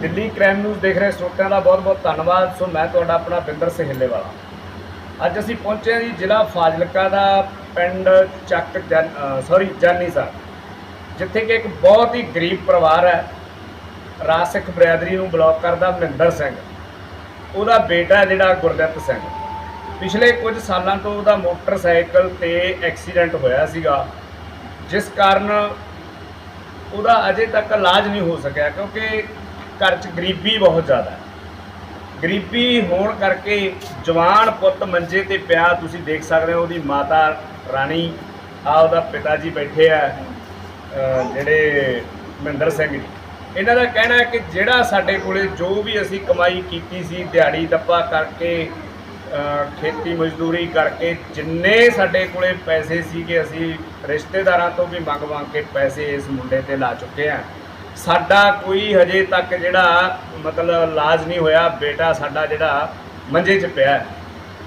Delhi crime news ਦੇਖ ਰਹੇ ਸਰੋਤਿਆਂ ਦਾ ਬਹੁਤ-ਬਹੁਤ ਧੰਨਵਾਦ। ਸੋ ਮੈਂ ਤੁਹਾਡਾ ਆਪਣਾ ਬਿੰਦਰ ਸਹਿਲੇ ਵਾਲਾ। ਅੱਜ ਅਸੀਂ ਪਹੁੰਚੇ ਹਾਂ ਜੀ ਜ਼ਿਲ੍ਹਾ ਫਾਜ਼ਿਲਕਾ ਦਾ ਪਿੰਡ ਚੱਕ ਸੌਰੀ ਜਾਨੀ ਸਾਹਿਬ ਜਿੱਥੇ ਕਿ ਇੱਕ ਬਹੁਤ ਹੀ ਗਰੀਬ ਪਰਿਵਾਰ ਹੈ। ਰਾਜ ਸਿੱਖ ਬਰਾਦਰੀ ਨੂੰ ਬਲੌਕ ਕਰਦਾ ਮਹਿੰਦਰ ਸਿੰਘ। ਉਹਦਾ ਬੇਟਾ ਜਿਹੜਾ ਗੁਰਦਿੱਤ ਸਿੰਘ। ਪਿਛਲੇ ਕੁਝ ਸਾਲਾਂ ਤੋਂ ਉਹਦਾ ਮੋਟਰਸਾਈਕਲ ਤੇ ਐਕਸੀਡੈਂਟ ਹੋਇਆ ਸੀਗਾ। ਜਿਸ ਕਾਰਨ ਉਹਦਾ ਅਜੇ ਤੱਕ ਇਲਾਜ ਨਹੀਂ ਹੋ ਸਕਿਆ, ਕਿਉਂਕਿ ਘਰ 'ਚ ਗਰੀਬੀ ਬਹੁਤ ਜ਼ਿਆਦਾ ਹੈ। ਗਰੀਬੀ ਹੋਣ ਕਰਕੇ ਜਵਾਨ ਪੁੱਤ ਮੰਜੇ ਤੇ ਪਿਆ, ਤੁਸੀਂ ਦੇਖ ਸਕਦੇ ਹੋ ਉਹਦੀ ਮਾਤਾ ਰਾਣੀ ਆ ਉਹਦਾ ਪਿਤਾ ਜੀ ਬੈਠੇ ਆ ਜਿਹੜੇ ਮਹਿੰਦਰ ਸਿੰਘ ਜੀ। ਇਹਨਾਂ ਦਾ ਕਹਿਣਾ ਹੈ ਕਿ ਜਿਹੜਾ ਸਾਡੇ ਕੋਲੇ ਜੋ ਵੀ ਅਸੀਂ ਕਮਾਈ ਕੀਤੀ ਸੀ ਦਿਹਾੜੀ ਦੱਪਾ ਕਰਕੇ ਖੇਤੀ ਮਜ਼ਦੂਰੀ ਕਰਕੇ ਜਿੰਨੇ ਸਾਡੇ ਕੋਲੇ ਪੈਸੇ ਸੀਗੇ, ਅਸੀਂ ਰਿਸ਼ਤੇਦਾਰਾਂ ਤੋਂ ਵੀ ਮੰਗ ਮੰਗ ਕੇ ਪੈਸੇ ਇਸ ਮੁੰਡੇ ਤੇ ਲਾ ਚੁੱਕੇ ਆ ਸਾਡਾ ਕੋਈ ਹਜੇ ਤੱਕ ਜਿਹੜਾ ਮਤਲਬ ਇਲਾਜ ਨਹੀਂ ਹੋਇਆ, ਬੇਟਾ ਸਾਡਾ ਜਿਹੜਾ ਮੰਜੇ 'ਚ ਪਿਆ ਹੈ।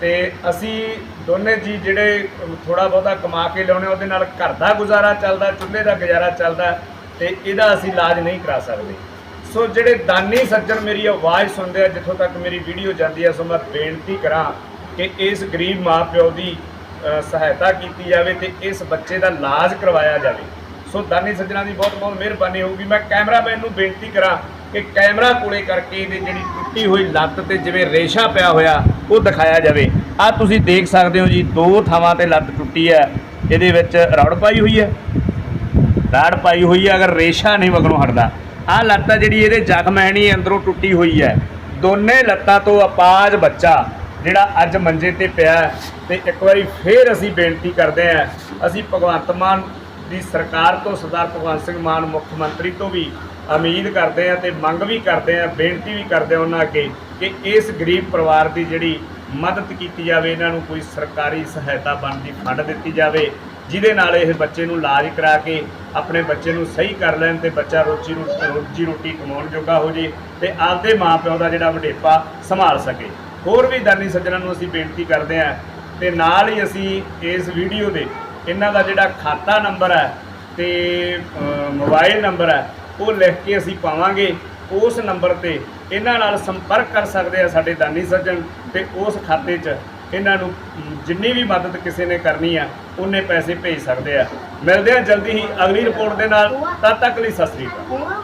ਤੇ ਅਸੀਂ ਦੋਨੇ ਜੀ ਜਿਹੜੇ ਥੋੜਾ ਬਹੁਤਾ ਕਮਾ ਕੇ ਲਿਆਉਣੇ, ਉਹਦੇ ਨਾਲ ਘਰ ਦਾ ਗੁਜ਼ਾਰਾ ਚੱਲਦਾ, ਚੁੱਲ੍ਹੇ ਦਾ ਗੁਜ਼ਾਰਾ ਚੱਲਦਾ, ਤੇ ਇਹਦਾ ਅਸੀਂ ਇਲਾਜ ਨਹੀਂ ਕਰਾ ਸਕਦੇ ਸੋ ਜਿਹੜੇ ਦਾਨੀ ਸੱਜਣ ਮੇਰੀ ਆਵਾਜ਼ ਸੁਣਦੇ ਆ, ਜਿੱਥੋਂ ਤੱਕ ਮੇਰੀ ਵੀਡੀਓ ਜਾਂਦੀ ਹੈ ਸੋ ਮੈਂ ਬੇਨਤੀ ਕਰਾਂ ਕਿ ਇਸ ਗਰੀਬ ਮਾਪਿਓ ਦੀ ਸਹਾਇਤਾ ਕੀਤੀ ਜਾਵੇ ਤੇ ਇਸ ਬੱਚੇ ਦਾ ਇਲਾਜ ਕਰਵਾਇਆ ਜਾਵੇ। ਸੋ ਦਾਨੀ ਸੱਜਣਾ ਦੀ ਬਹੁਤ ਬਹੁਤ ਮਿਹਰਬਾਨੀ ਹੋਊਗੀ। ਮੈਂ ਕੈਮਰਾਮੈਨ ਨੂੰ ਬੇਨਤੀ ਕਰਾਂ ਕਿ ਕੈਮਰਾ ਕੋਲੇ ਕਰਕੇ ਇਹਦੀ ਜਿਹੜੀ ਟੁੱਟੀ ਹੋਈ ਲੱਤ ਤੇ ਜਿਵੇਂ ਰੇਸ਼ਾ ਪਿਆ ਹੋਇਆ, ਉਹ ਦਿਖਾਇਆ ਜਾਵੇ। ਆ ਤੁਸੀਂ ਦੇਖ ਸਕਦੇ ਹੋ ਜੀ, ਦੋ ਥਾਵਾਂ ਤੇ ਲੱਤ ਟੁੱਟੀ ਹੈ। ਇਹਦੇ ਵਿੱਚ ਰੜ ਪਾਈ ਹੋਈ ਹੈ। ਰਾੜ ਪਾਈ ਹੋਈ ਹੈ, ਅਗਰ ਰੇਸ਼ਾ ਨਹੀਂ ਵਗਣੋਂ ਹਟਦਾ। ਆਹ ਲੱਤ ਜਿਹੜੀ ਇਹਦੇ ਜ਼ਖਮ ਹੈ ਨਹੀਂ ਅੰਦਰੋਂ ਟੁੱਟੀ ਹੋਈ ਹੈ। ਦੋਨੇ ਲੱਤਾਂ ਤੋਂ ਅਪਾਜ ਬੱਚਾ ਜਿਹੜਾ ਅੱਜ ਮੰਜੇ ਤੇ ਪਿਆ ਹੈ, ਤੇ ਇੱਕ ਵਾਰੀ ਫੇਰ ਅਸੀਂ ਬੇਨਤੀ ਕਰਦੇ ਹਾਂ ਅਸੀਂ ਭਗਵੰਤ ਮਾਨ ਦੀ ਸਰਕਾਰ ਤੋਂ ਸਰਦਾਰ ਭਗਵੰਤ ਸਿੰਘ ਮਾਨ ਮੁੱਖ ਮੰਤਰੀ ਤੋਂ ਵੀ ਉਮੀਦ ਕਰਦੇ ਹਾਂ ਤੇ ਮੰਗ ਵੀ ਕਰਦੇ ਹਾਂ ਬੇਨਤੀ ਵੀ ਕਰਦੇ ਹਾਂ ਉਹਨਾਂ ਅੱਗੇ ਕਿ ਇਸ ਗਰੀਬ ਪਰਿਵਾਰ ਦੀ ਜਿਹੜੀ ਮਦਦ ਕੀਤੀ ਜਾਵੇ ਇਹਨਾਂ ਨੂੰ ਕੋਈ ਸਰਕਾਰੀ ਸਹਾਇਤਾ ਬਣਦੀ ਫੰਡ ਦਿੱਤੀ ਜਾਵੇ। ਜਿਹਦੇ ਨਾਲ ਇਹ ਬੱਚੇ ਨੂੰ ਇਲਾਜ ਕਰਾ ਕੇ ਆਪਣੇ ਬੱਚੇ ਨੂੰ ਸਹੀ ਕਰ ਲੈਣ ਤੇ ਬੱਚਾ ਰੋਜੀ ਨੂੰ ਰੋਜੀ ਰੋਟੀ ਕਮਾਉਣ ਜੋਗਾ ਹੋ ਜੇ ਤੇ ਆਪਦੇ ਮਾਪਿਆਂ ਦਾ ਜਿਹੜਾ ਵਡੇਪਾ ਸੰਭਾਲ ਸਕੇ। ਹੋਰ ਵੀ ਦਾਨੀ ਸੱਜਣਾਂ ਨੂੰ ਅਸੀਂ ਬੇਨਤੀ ਕਰਦੇ ਹਾਂ ਤੇ ਨਾਲ ਹੀ ਅਸੀਂ ਇਸ ਵੀਡੀਓ ਦੇ ਇਹਨਾਂ ਦਾ ਜਿਹੜਾ ਖਾਤਾ ਨੰਬਰ ਹੈ ਤੇ ਅ, ਮੋਬਾਈਲ ਨੰਬਰ ਹੈ ਉਹ ਲਿਖ ਕੇ ਅਸੀਂ ਪਾਵਾਂਗੇ। ਉਸ ਨੰਬਰ ਤੇ ਇਹਨਾਂ ਨਾਲ ਸੰਪਰਕ ਕਰ ਸਕਦੇ ਆ ਸਾਡੇ ਦਾਨੀ ਸੱਜਣ ਤੇ ਉਸ ਖਾਤੇ 'ਚ ਇਹਨਾਂ ਨੂੰ ਜਿੰਨੀ ਵੀ ਮਦਦ ਕਿਸੇ ਨੇ ਕਰਨੀ ਆ ਉਹਨੇ ਪੈਸੇ ਭੇਜ ਸਕਦੇ ਆ। ਮਿਲਦੇ ਆ ਜਲਦੀ ਹੀ ਅਗਲੀ ਰਿਪੋਰਟ ਦੇ ਨਾਲ। ਤਦ ਤੱਕ ਲਈ ਸਤਿ ਸ੍ਰੀ ਅਕਾਲ।